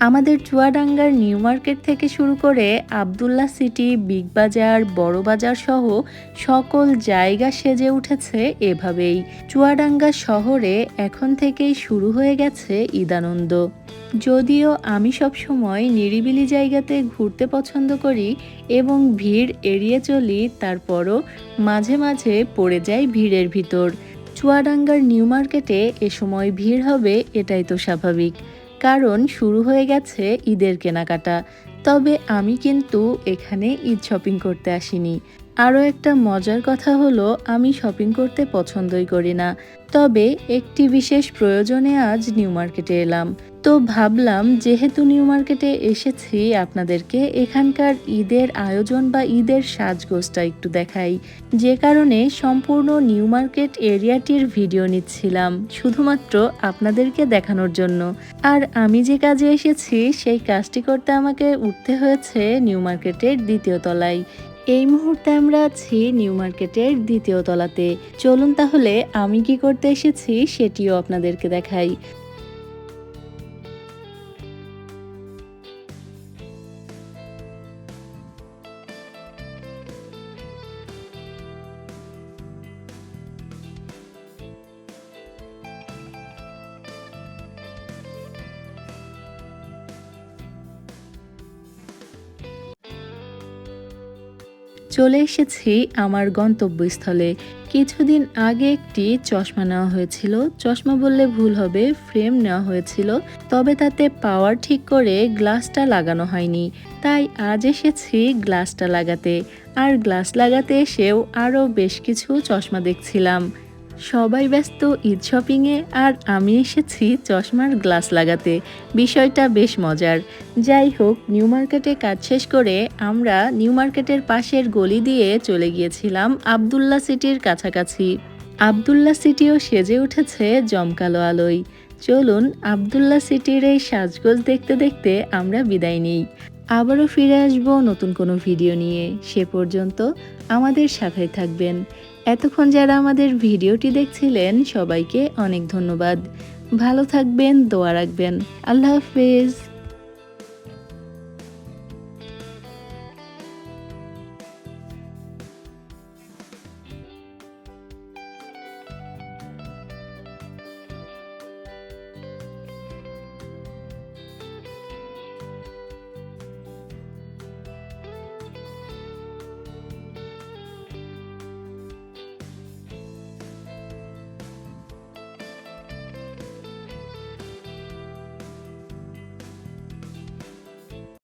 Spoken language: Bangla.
আমাদের চুয়াডাঙ্গার নিউ মার্কেট থেকে শুরু করে আবদুল্লা সিটি, বিগ বাজার, বড় বাজার সহ সকল জায়গা সেজে উঠেছে এভাবেই। চুয়াডাঙ্গা শহরে এখন থেকেই শুরু হয়ে গেছে ঈদানন্দ যদিও আমি সবসময় নিরিবিলি জায়গাতে ঘুরতে পছন্দ করি এবং ভিড় এড়িয়ে চলি, তারপরও মাঝে মাঝে পড়ে যাই ভিড়ের ভিতর। চুয়াডাঙ্গার নিউ মার্কেটে এ সময় ভিড় হবে, এটাই তো স্বাভাবিক। কারণ শুরু হয়ে গেছে ঈদের কেনাকাটা। তবে আমি কিন্তু এখানে ঈদ শপিং করতে আসিনি। আরও একটা মজার কথা হলো, আমি শপিং করতে পছন্দই করি না। তবে একটি বিশেষ প্রয়োজনে আজ নিউ মার্কেটে এলাম। তো ভাবলাম, যেহেতু নিউ মার্কেটে এসেছি, আপনাদেরকে এখানকার ঈদের আয়োজন বা ঈদের সাজগোজটা একটু দেখাই। যে কারণে সম্পূর্ণ নিউ মার্কেট এরিয়াটির ভিডিও নিচ্ছিলাম, শুধুমাত্র আপনাদেরকে দেখানোর জন্য। আর আমি যে কাজে এসেছি, সেই কাজটি করতে আমাকে উঠতে হয়েছে নিউ মার্কেটের দ্বিতীয় তলায়। এই মুহূর্তে আমরা আছি নিউ মার্কেটের দ্বিতীয় তলাতে। চলুন তাহলে আমি কি করতে এসেছি সেটিও আপনাদেরকে দেখাই। চলে এসেছি আমার গন্তব্যস্থলে। কিছুদিন আগে একটি চশমা নেওয়া হয়েছিল। চশমা বললে ভুল হবে, ফ্রেম নেওয়া হয়েছিল, তবে তাতে পাওয়ার ঠিক করে গ্লাসটা লাগানো হয়নি। তাই আজ এসেছি গ্লাসটা লাগাতে। আর গ্লাস লাগাতে এসেও আরও বেশ কিছু চশমা দেখছিলাম। সবাই ব্যস্ত ঈদ শপিংয়ে আর আমি এসেছি চশমার গ্লাস লাগাতে। বিষয়টা বেশ মজার। যাই হোক, নিউ মার্কেটে কাজ শেষ করে আমরা নিউ মার্কেটের পাশের গলি দিয়ে চলে গিয়েছিলাম আবদুল্লা সিটির কাছাকাছি। আবদুল্লা সিটিও সেজে উঠেছে জমকালো আলোয়। চলুন আবদুল্লা সিটির এই সাজগোজ দেখতে দেখতে আমরা বিদায় নিই। আবারও ফিরে আসব নতুন কোনো ভিডিও নিয়ে। সে পর্যন্ত আমাদের সাথে থাকবেন। এতক্ষণ যারা আমাদের ভিডিওটি দেখছিলেন, সবাইকে অনেক ধন্যবাদ। ভালো থাকবেন, দোয়া রাখবেন। আল্লাহ হাফেজ।